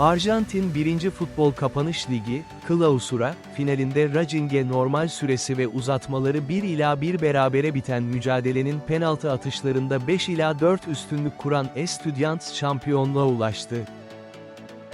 Arjantin 1. Futbol Kapanış Ligi, Clausura, finalinde Racing'e normal süresi ve uzatmaları 1 ila 1 berabere biten mücadelenin penaltı atışlarında 5 ila 4 üstünlük kuran Estudiantes şampiyonluğa ulaştı.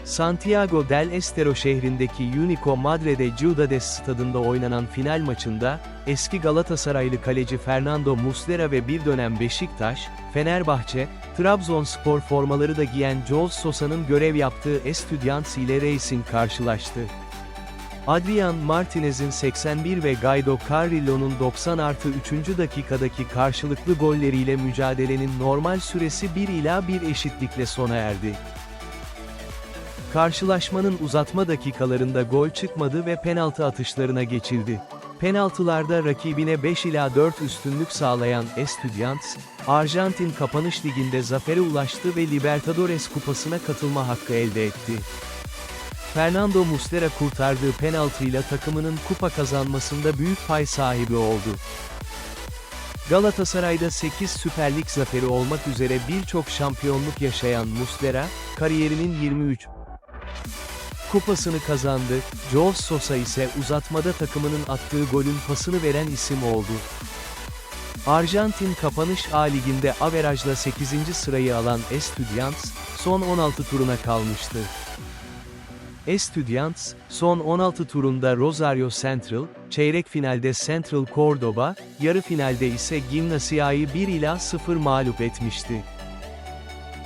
Santiago del Estero şehrindeki Unico Madre de Ciudades stadında oynanan final maçında, eski Galatasaraylı kaleci Fernando Muslera ve bir dönem Beşiktaş, Fenerbahçe, Trabzonspor formaları da giyen Joel Sosa'nın görev yaptığı Estudiantes ile Racing karşılaştı. Adrian Martinez'in 81 ve Guido Carrillo'nun 90 artı 3. dakikadaki karşılıklı golleriyle mücadelenin normal süresi 1 ila 1 eşitlikle sona erdi. Karşılaşmanın uzatma dakikalarında gol çıkmadı ve penaltı atışlarına geçildi. Penaltılarda rakibine 5 ila 4 üstünlük sağlayan Estudiantes, Arjantin Kapanış Ligi'nde zafere ulaştı ve Libertadores Kupası'na katılma hakkı elde etti. Fernando Muslera kurtardığı penaltıyla takımının kupa kazanmasında büyük pay sahibi oldu. Galatasaray'da 8 Süper Lig zaferi olmak üzere birçok şampiyonluk yaşayan Muslera, kariyerinin 23 kupasını kazandı, Joel Sosa ise uzatmada takımının attığı golün pasını veren isim oldu. Arjantin Kapanış A Ligi'nde averajla 8. sırayı alan Estudiantes, son 16 turuna kalmıştı. Estudiantes, son 16 turunda Rosario Central, çeyrek finalde Central Cordoba, yarı finalde ise Gimnasia'yı 1 ila 0 mağlup etmişti.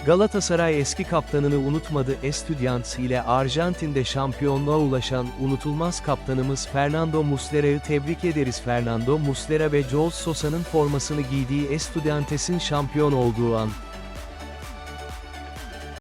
Galatasaray eski kaptanını unutmadı Estudiantes ile Arjantin'de şampiyonluğa ulaşan unutulmaz kaptanımız Fernando Muslera'yı tebrik ederiz Fernando Muslera ve Joel Sosa'nın formasını giydiği Estudiantes'in şampiyon olduğu an.